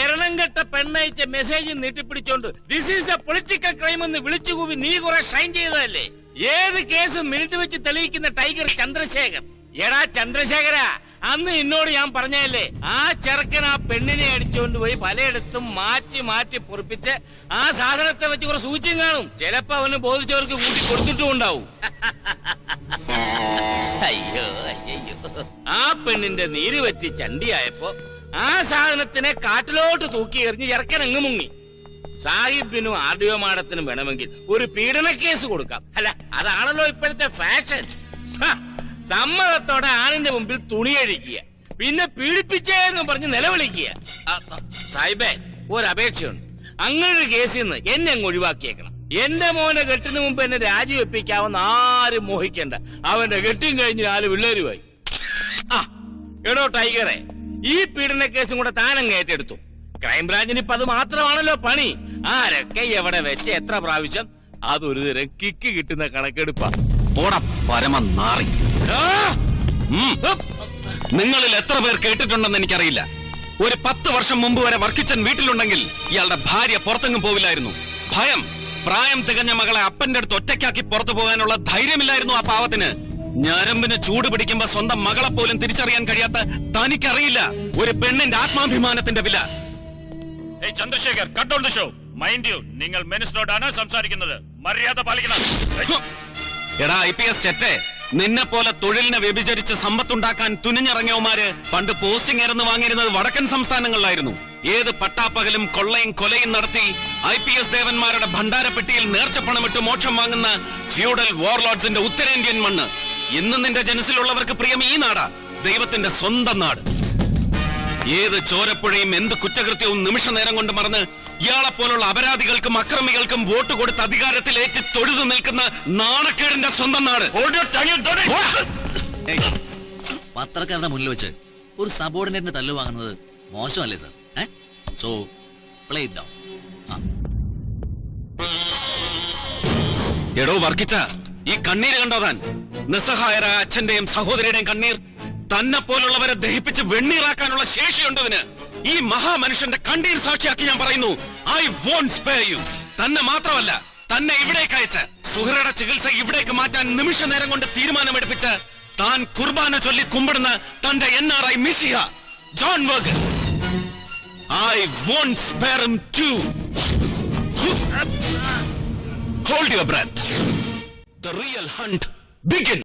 എരണം കെട്ട പെണ്ണയച്ച message നീട്ടിപ്പിടിച്ചോണ്ട് this is a political crime എന്ന് വിളിച്ചുകൂവി നീ കുറെ ഷൈൻ ചെയ്തതല്ലേ? ഏത് കേസും മിനിറ്റ് വെച്ച് തെളിയിക്കുന്ന ടൈഗർ ചന്ദ്രശേഖർ. എടാ ചന്ദ്രശേഖര അന്ന് എന്നോട് ഞാൻ പറഞ്ഞല്ലേ ആ ചെറുക്കൻ ആ പെണ്ണിനെ അടിച്ചുകൊണ്ട് പോയി പലയിടത്തും മാറ്റി മാറ്റി പൊറിപ്പിച്ച് ആ സാധനത്തെ വെച്ച് കുറെ സൂക്ഷ്യം കാണും. ചിലപ്പോ അവന് ബോധിച്ചവർക്ക് കൂട്ടി കൊടുത്തിട്ടും ഉണ്ടാവും. അയ്യോ അയ്യോ. ആ പെണ്ണിന്റെ നീര് പറ്റി ചണ്ടിയായപ്പോ ആ സാധനത്തിനെ കാട്ടിലോട്ട് തൂക്കി എറിഞ്ഞ് ഇറക്കൻ അങ്ങ് മുങ്ങി. സാഹിബിനും ആർ മാഡത്തിനും വേണമെങ്കിൽ ഒരു പീഡന കേസ് കൊടുക്കാം. അല്ല അതാണല്ലോ ഇപ്പോഴത്തെ ഫാഷൻ സമ്മതത്തോടെ ആണിന്റെ മുമ്പിൽ തുണിയഴിക്കുക പിന്നെ പീഡിപ്പിച്ചേന്ന് പറഞ്ഞ് നിലവിളിക്കുക. സാഹിബേ ഒരു അപേക്ഷയുണ്ട് അങ്ങനെ കേസിൽ നിന്ന് എന്നെ അങ്ങ് ഒഴിവാക്കിയേക്കണം. എന്റെ മോനെ കെട്ടിന് മുമ്പ് എന്നെ രാജിവെപ്പിക്കാവുന്ന ആരും മോഹിക്കണ്ട. അവന്റെ കെട്ടിയും കഴിഞ്ഞ് നാല് പിള്ളേരുമായി. ആ എടോ ടൈഗറെ ഈ പീഡന കേസും കൂടെ താനങ്ങ് ഏറ്റെടുത്തു. ക്രൈംബ്രാഞ്ചിന് ഇപ്പൊ അത് മാത്രമാണല്ലോ പണി. ആരൊക്കെ എവിടെ വെച്ച് എത്ര പ്രാവശ്യം അതൊരു തരം കിക്ക് കിട്ടുന്ന കണക്കെടുപ്പാ. പോടാ പരമ നാറി. ആ! ഉം. ഉപ്പ്! നിങ്ങളിൽ എത്ര പേർ കേട്ടിട്ടുണ്ടെന്ന് എനിക്കറിയില്ല. ഒരു പത്ത് വർഷം മുമ്പ് വരെ വർക്കിച്ചൻ വീട്ടിലുണ്ടെങ്കിൽ ഇയാളുടെ ഭാര്യ പുറത്തെങ്ങും പോവില്ലായിരുന്നു. ഭയം. പ്രായം തികഞ്ഞ മകളെ അപ്പന്റെ അടുത്ത് ഒറ്റയ്ക്കാക്കി പുറത്തു പോകാനുള്ള ധൈര്യമില്ലായിരുന്നു ആ പാവത്തിന്. ഞരമ്പിന് ചൂട് പിടിക്കുമ്പോ സ്വന്തം മകളെ പോലും തിരിച്ചറിയാൻ കഴിയാത്ത തനിക്കറിയില്ല ഒരു പെണ്ണിന്റെ ആത്മാഭിമാനത്തിന്റെ വില. ഏയ് Chandrasekhar cut on the show mind you നിങ്ങൾ മിനിസ്റ്ററോടാണ് സംസാരിക്കുന്നത്. മര്യാദ പാലിക്കണം. എടാ ഐ പി എസ് ചെറ്റേ നിന്നെ പോലെ തൊഴിലിനെ വ്യഭിചരിച്ച് സമ്പത്തുണ്ടാക്കാൻ തുനിഞ്ഞിറങ്ങിയവന്മാര് പണ്ട് പോസ്റ്റിംഗ് ഇറന്ന് വാങ്ങിയിരുന്നത് വടക്കൻ സംസ്ഥാനങ്ങളിലായിരുന്നു. ഏത് പട്ടാപ്പകലും കൊള്ളയും കൊലയും നടത്തി ഐ പി എസ് ദേവന്മാരുടെ ഭണ്ഡാരപ്പെട്ടിയിൽ നേർച്ചപ്പണമിട്ട് മോക്ഷം വാങ്ങുന്ന ഫ്യൂഡൽ വാർലോഡ്സിന്റെ ഉത്തരേന്ത്യൻ മണ്ണ്. ഇന്ന് നിന്റെ ജനസിലുള്ളവർക്ക് പ്രിയം ഈ നാടാ ദൈവത്തിന്റെ സ്വന്തം നാട്. ഏത് ചോരപ്പുഴയും എന്ത് കുറ്റകൃത്യവും നിമിഷ നേരം കൊണ്ട് മറന്ന് ഇയാളെ പോലുള്ള അപരാധികൾക്കും അക്രമികൾക്കും വോട്ട് കൊടുത്ത് അധികാരത്തിലേറ്റ് തൊഴുതു നിൽക്കുന്ന നാണക്കേടിന്റെ സ്വന്തം നാട്. പത്രക്കാരുടെ മുന്നിൽ വെച്ച് ഒരു സബോർഡിനേറ്റിന് തല്ലു വാങ്ങുന്നത് മോശമല്ലേ സർ? സോ പ്ലേ ഡൗൺ എടോ വർക്കിച്ച ഈ കണ്ണീര് കണ്ടോ താൻ? നിസ്സഹായരായ അച്ഛന്റെയും സഹോദരിയുടെയും കണ്ണീർ തന്നെ പോലുള്ളവരെ ദഹിപ്പിച്ച് വെണ്ണീറാക്കാനുള്ള ശേഷിയുണ്ട് ഇതിന് ഈ മഹാമനുഷ്യന്റെ കണ്ണീർ സാക്ഷിയാക്കി ഞാൻ പറയുന്നു ഐ വോണ്ട് സ്പെയർ യു തന്നെ മാത്രമല്ല തന്നെ ഇവിടേക്ക് അയച്ച് സുഹറയുടെ ചികിത്സ ഇവിടേക്ക് മാറ്റാൻ നിമിഷ നേരം കൊണ്ട് തീരുമാനമെടുപ്പിച്ച് താൻ കുർബാന ചൊല്ലി കുമ്പിടുന്ന തന്റെ N R I മിസിഹ John Varghese I won't spare to hold your breath. Real hunt Begin!